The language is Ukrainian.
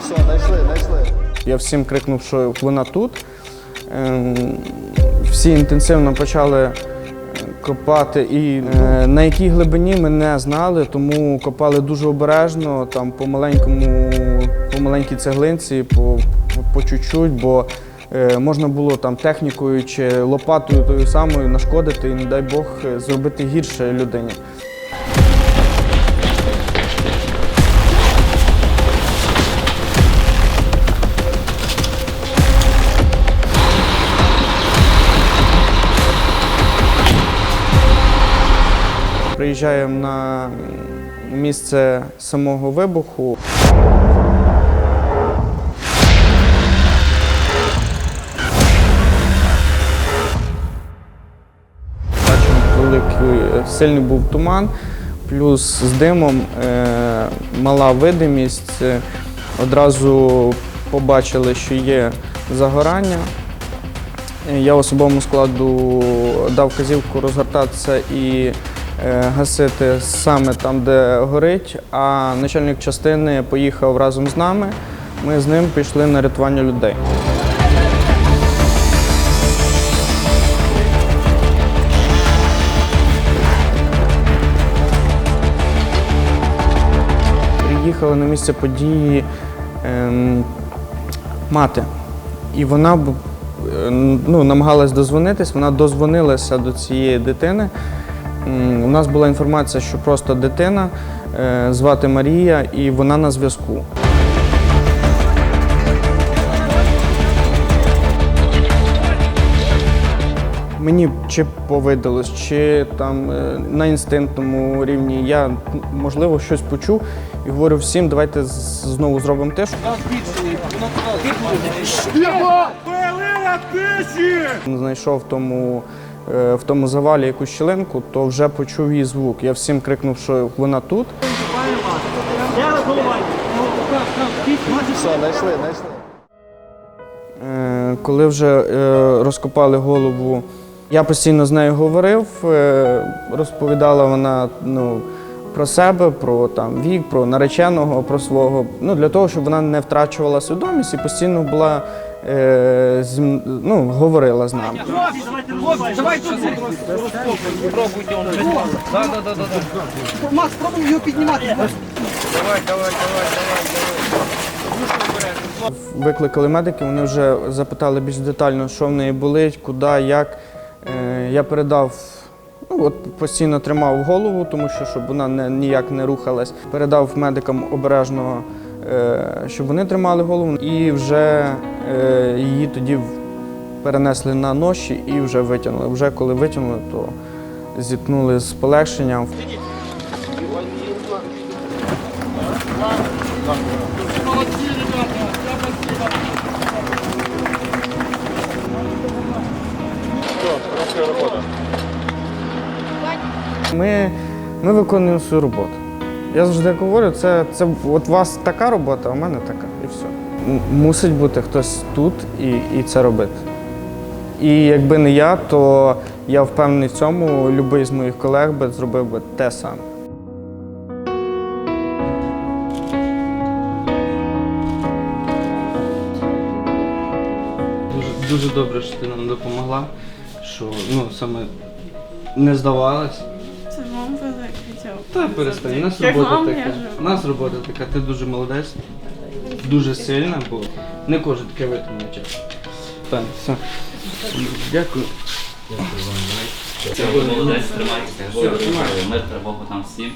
Все, знайшли, знайшли. Я всім крикнув, що вона тут. Ем, Всі інтенсивно почали е, копати, і е, на якій глибині ми не знали, тому копали дуже обережно, там по маленькому, по маленькій цеглинці, по, по, чуть-чуть, бо можна було там технікою чи лопатою тою самою нашкодити і, не дай Бог, е, зробити гірше людині. Приїжджаємо на місце самого вибуху. Великий сильний був туман, плюс з димом е, мала видимість. Е, Одразу побачили, що є загорання. Е, Я особовому складу дав вказівку розгортатися і е, гасити саме там, де горить, а начальник частини поїхав разом з нами. Ми з ним пішли на рятування людей. Приїхала на місце події ем, мати. І вона е, ну, намагалась дозвонитись, вона дозвонилася до цієї дитини. У нас була інформація, що просто дитина, е, звати Марія, і вона на зв'язку. Мені чи повидалось, чи там е, на інстинктному рівні я можливо щось почув і говорю всім, давайте знову зробимо те, що знайшов в тому, е, в тому завалі якусь щілинку, то вже почув її звук. Я всім крикнув, що вона тут. Все, знайшли, знайшли. Коли вже е, розкопали голову, я постійно з нею говорив, е, розповідала вона ну, про себе, про там, вік, про нареченого, про свого. Ну, для того, щоб вона не втрачувала свідомість і постійно була е, з ну, говорила з нами. Макс, пробуй його піднімати. Викликали медики, вони вже запитали більш детально, що в неї болить, куди, як. Е, Я передав, ну от постійно тримав голову, тому що щоб вона не, ніяк не рухалась. Передав медикам обережно, е, щоб вони тримали голову, і вже е, її тоді перенесли на ноші і вже витягнули. Вже коли витягнули, то зіткнули з полегшенням. Ми, ми виконуємо свою роботу. Я завжди говорю, це, це от у вас така робота, а у мене така, і все. Мусить бути хтось тут і, і це робити. І якби не я, то я впевнений в цьому, будь-який з моїх колег би зробив би те саме. Дуже, дуже добре, що ти нам допомогла, що ну, саме не здавалась. Та перестань, у нас робота така. У нас робота така, ти дуже молодець, дуже сильна, бо не кожен таке витримує час. Так, все. Дякую. Молодець, тримайтеся. Мир тривогу там всім.